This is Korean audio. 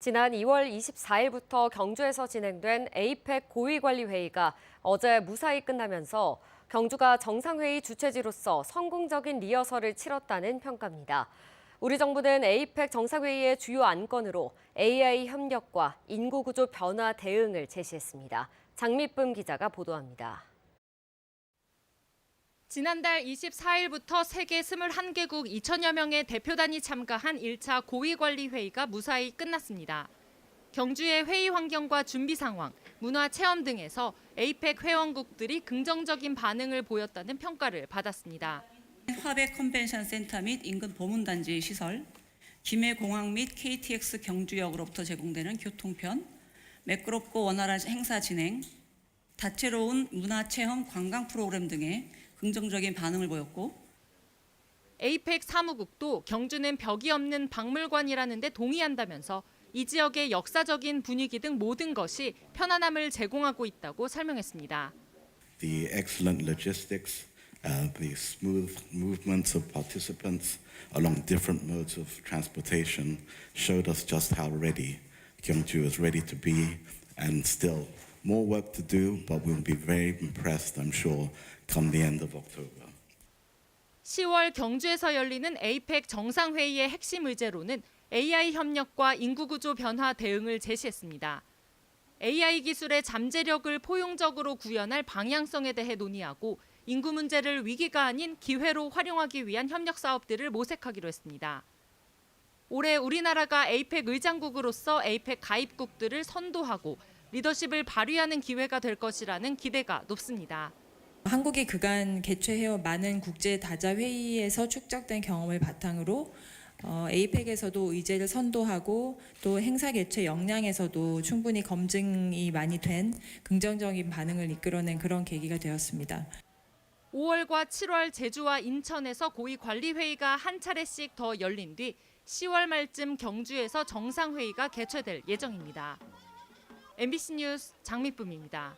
지난 2월 24일부터 경주에서 진행된 에이펙 고위관리회의가 어제 무사히 끝나면서 경주가 정상회의 주최지로서 성공적인 리허설을 치렀다는 평가입니다. 우리 정부는 에이펙 정상회의의 주요 안건으로 AI 협력과 인구구조 변화 대응을 제시했습니다. 장미쁨 기자가 보도합니다. 지난달 24일부터 세계 21개국 2천여 명의 대표단이 참가한 1차 고위관리회의가 무사히 끝났습니다. 경주의 회의 환경과 준비 상황, 문화 체험 등에서 에이펙 회원국들이 긍정적인 반응을 보였다는 평가를 받았습니다. 화백 컨벤션 센터 및 인근 보문단지 시설, 김해 공항 및 KTX 경주역으로부터 제공되는 교통편, 매끄럽고 원활한 행사 진행, 다채로운 문화 체험 관광 프로그램 등에 긍정적인 반응을 보였고 에이펙 사무국도 경주는 벽이 없는 박물관이라는 데 동의한다면서 이 지역의 역사적인 분위기 등 모든 것이 편안함을 제공하고 있다고 설명했습니다. the excellent logistics, uh, the smooth movements of participants along different modes of transportation showed us just how ready Gyeongju is ready to be, and still more work to do, but we'll be very impressed, I'm sure, come the end of October. 10월 경주에서 열리는 에이펙 정상회의의 핵심 의제로는 AI 협력과 인구구조 변화 대응을 제시했습니다. AI 기술의 잠재력을 포용적으로 구현할 방향성에 대해 논의하고 인구 문제를 위기가 아닌 기회로 활용하기 위한 협력 사업들을 모색하기로 했습니다. 올해 우리나라가 에이펙 의장국으로서 에이펙 가입국들을 선도하고 리더십을 발휘하는 기회가 될 것이라는 기대가 높습니다. 한국이 그간 개최해온 많은 국제 다자 회의에서 축적된 경험을 바탕으로 어, 에이펙에서도 의제를 선도하고 또 행사 개최 역량에서도 충분히 검증이 많이 된 긍정적인 반응을 이끌어낸 그런 계기가 되었습니다. 5월과 7월 제주와 인천에서 고위 관리 회의가 한 차례씩 더 열린 뒤 10월 말쯤 경주에서 정상 회의가 개최될 예정입니다. MBC 뉴스 장미쁨입니다.